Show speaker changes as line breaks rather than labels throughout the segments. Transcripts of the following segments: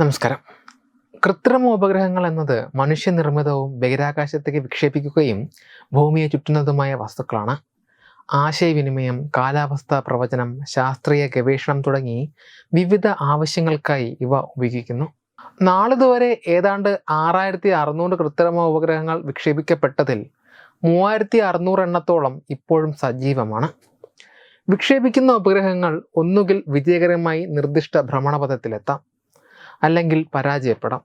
നമസ്കാരം. കൃത്രിമ ഉപഗ്രഹങ്ങൾ എന്നത് മനുഷ്യനിർമ്മിതവും ബഹിരാകാശത്തേക്ക് വിക്ഷേപിക്കുകയും ഭൂമിയെ ചുറ്റുന്നതുമായ വസ്തുക്കളാണ്. ആശയവിനിമയം കാലാവസ്ഥാ പ്രവചനം ശാസ്ത്രീയ ഗവേഷണം തുടങ്ങി വിവിധ ആവശ്യങ്ങൾക്കായി ഇവ ഉപയോഗിക്കുന്നു. നാളിതുവരെ ഏതാണ്ട് ആറായിരത്തി അറുന്നൂറ് കൃത്രിമ ഉപഗ്രഹങ്ങൾ വിക്ഷേപിക്കപ്പെട്ടതിൽ മൂവായിരത്തി അറുന്നൂറ് എണ്ണത്തോളം ഇപ്പോഴും സജീവമാണ്. വിക്ഷേപിക്കുന്ന ഉപഗ്രഹങ്ങൾ ഒന്നുകിൽ വിജയകരമായി നിർദ്ദിഷ്ട ഭ്രമണപഥത്തിലെത്താം. അല്ലെങ്കിൽ പരാജയപ്പെടാം.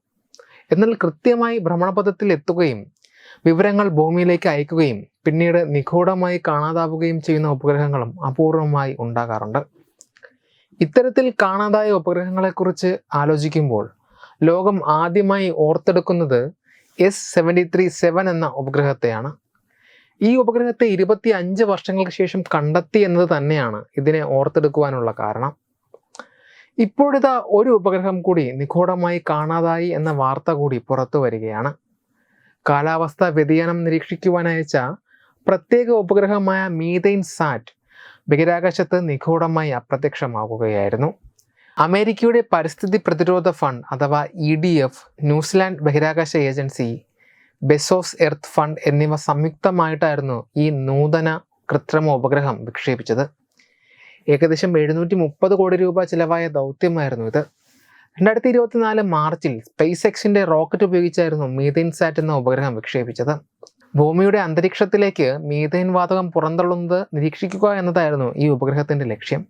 എന്നാൽ കൃത്യമായി ഭ്രമണപഥത്തിൽ എത്തുകയും വിവരങ്ങൾ ഭൂമിയിലേക്ക് അയക്കുകയും പിന്നീട് നിഗൂഢമായി കാണാതാവുകയും ചെയ്യുന്ന ഉപഗ്രഹങ്ങളും അപൂർവമായി ഉണ്ടാകാറുണ്ട്. ഇത്തരത്തിൽ കാണാതായ ഉപഗ്രഹങ്ങളെക്കുറിച്ച് ആലോചിക്കുമ്പോൾ ലോകം ആദ്യമായി ഓർത്തെടുക്കുന്നത് എസ് സെവന്റി ത്രീ സെവൻ എന്ന ഉപഗ്രഹത്തെയാണ്. ഈ ഉപഗ്രഹത്തെ ഇരുപത്തി അഞ്ച് വർഷങ്ങൾക്ക് ശേഷം കണ്ടെത്തി എന്നത് തന്നെയാണ് ഇതിനെ ഓർത്തെടുക്കുവാനുള്ള കാരണം. ഇപ്പോഴിതാ ഒരു ഉപഗ്രഹം കൂടി നിഗൂഢമായി കാണാതായി എന്ന വാർത്ത കൂടി പുറത്തു വരികയാണ്. കാലാവസ്ഥാ വ്യതിയാനം നിരീക്ഷിക്കുവാൻ അയച്ച പ്രത്യേക ഉപഗ്രഹമായ മീതൈൻ സാറ്റ് ബഹിരാകാശത്ത് നിഗൂഢമായി അപ്രത്യക്ഷമാകുകയായിരുന്നു. അമേരിക്കയുടെ പരിസ്ഥിതി പ്രതിരോധ ഫണ്ട് അഥവാ E D F New Zealand ബഹിരാകാശ ഏജൻസി ബെസോസ് എർത്ത് ഫണ്ട് എന്നിവ സംയുക്തമായിട്ടായിരുന്നു ഈ നൂതന കൃത്രിമ ഉപഗ്രഹം വിക്ഷേപിച്ചത്. ഏകദേശം എഴുന്നൂറ്റി മുപ്പത് കോടി രൂപ ചിലവായ ദൗത്യമായിരുന്നു ഇത്. രണ്ടായിരത്തി ഇരുപത്തിനാല് മാർച്ചിൽ സ്പേസ് എക്സിന്റെ റോക്കറ്റ് ഉപയോഗിച്ചായിരുന്നു മീഥൈൻ സാറ്റ് എന്ന ഉപഗ്രഹം വിക്ഷേപിച്ചത്. ഭൂമിയുടെ അന്തരീക്ഷത്തിലേക്ക് മീഥൈൻ വാതകം പുറന്തള്ളുന്നത് നിരീക്ഷിക്കുക എന്നതായിരുന്നു ഈ ഉപഗ്രഹത്തിന്റെ ലക്ഷ്യം.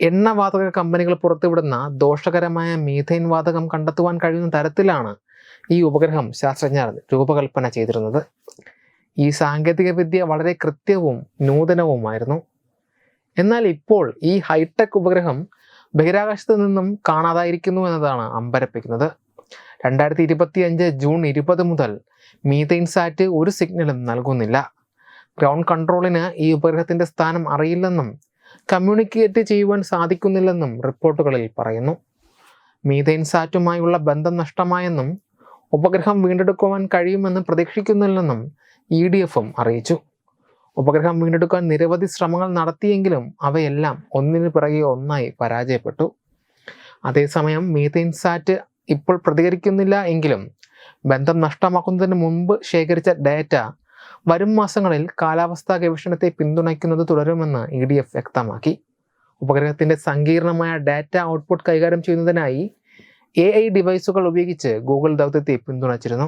എണ്ണവാതക കമ്പനികൾ പുറത്തുവിടുന്ന ദോഷകരമായ മീഥൈൻ വാതകം കണ്ടെത്തുവാൻ കഴിയുന്ന തരത്തിലാണ് ഈ ഉപഗ്രഹം ശാസ്ത്രജ്ഞർ രൂപകൽപ്പന ചെയ്തിരുന്നത്. ഈ സാങ്കേതിക വിദ്യ വളരെ കൃത്യവും നൂതനവുമായിരുന്നു. എന്നാൽ ഇപ്പോൾ ഈ ഹൈടെക് ഉപഗ്രഹം ബഹിരാകാശത്ത് നിന്നും കാണാതായിരിക്കുന്നു എന്നതാണ് അമ്പരപ്പിക്കുന്നത്. രണ്ടായിരത്തി ഇരുപത്തി അഞ്ച് ജൂൺ ഇരുപത് മുതൽ മീതെയിൻ സാറ്റ് ഒരു സിഗ്നലും നൽകുന്നില്ല. ഗ്രൗണ്ട് കൺട്രോളിന് ഈ ഉപഗ്രഹത്തിന്റെ സ്ഥാനം അറിയില്ലെന്നും കമ്മ്യൂണിക്കേറ്റ് ചെയ്യുവാൻ സാധിക്കുന്നില്ലെന്നും റിപ്പോർട്ടുകളിൽ പറയുന്നു. മീതെയിൻ സാറ്റുമായുള്ള ബന്ധം നഷ്ടമായെന്നും ഉപഗ്രഹം വീണ്ടെടുക്കുവാൻ കഴിയുമെന്ന് പ്രതീക്ഷിക്കുന്നില്ലെന്നും ഇ ഡി എഫും അറിയിച്ചു. ഉപഗ്രഹം വീണ്ടെടുക്കാൻ നിരവധി ശ്രമങ്ങൾ നടത്തിയെങ്കിലും അവയെല്ലാം ഒന്നിന് പിറകെ ഒന്നായി പരാജയപ്പെട്ടു. അതേസമയം മീഥൈൻ സാറ്റ് ഇപ്പോൾ പ്രതികരിക്കുന്നില്ല എങ്കിലും ബന്ധം നഷ്ടമാക്കുന്നതിന് മുമ്പ് ശേഖരിച്ച ഡാറ്റ വരും മാസങ്ങളിൽ കാലാവസ്ഥാ ഗവേഷണത്തെ പിന്തുണയ്ക്കുന്നത് തുടരുമെന്ന് ഇ ഡി എഫ് വ്യക്തമാക്കി. ഉപഗ്രഹത്തിന്റെ സങ്കീർണമായ ഡാറ്റ ഔട്ട്പുട്ട് കൈകാര്യം ചെയ്യുന്നതിനായി എ ഐ ഡിവൈസുകൾ ഉപയോഗിച്ച് ഗൂഗിൾ ദൗത്യത്തെ പിന്തുണച്ചിരുന്നു.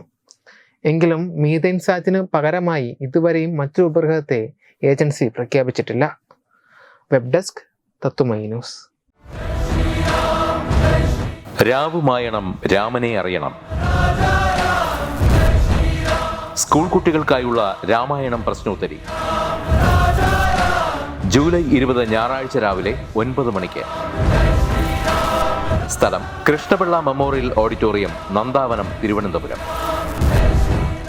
എങ്കിലും മീഥൈൻ സാറ്റിന് പകരമായി ഇതുവരെയും മറ്റൊരു ഉപഗ്രഹത്തെ ഏജൻസി പ്രഖ്യാപിച്ചിട്ടില്ല. Web desk Tatwamayi news.
രാവുമായണം രാമനെ അറിയണം. സ്കൂൾ കുട്ടികൾക്കായുള്ള രാമായണം പ്രശ്നോത്തരി. ജൂലൈ ഇരുപത് ഞായറാഴ്ച രാവിലെ ഒൻപത് മണിക്ക്. സ്ഥലം കൃഷ്ണപിള്ള മെമ്മോറിയൽ ഓഡിറ്റോറിയം നന്ദാവനം തിരുവനന്തപുരം.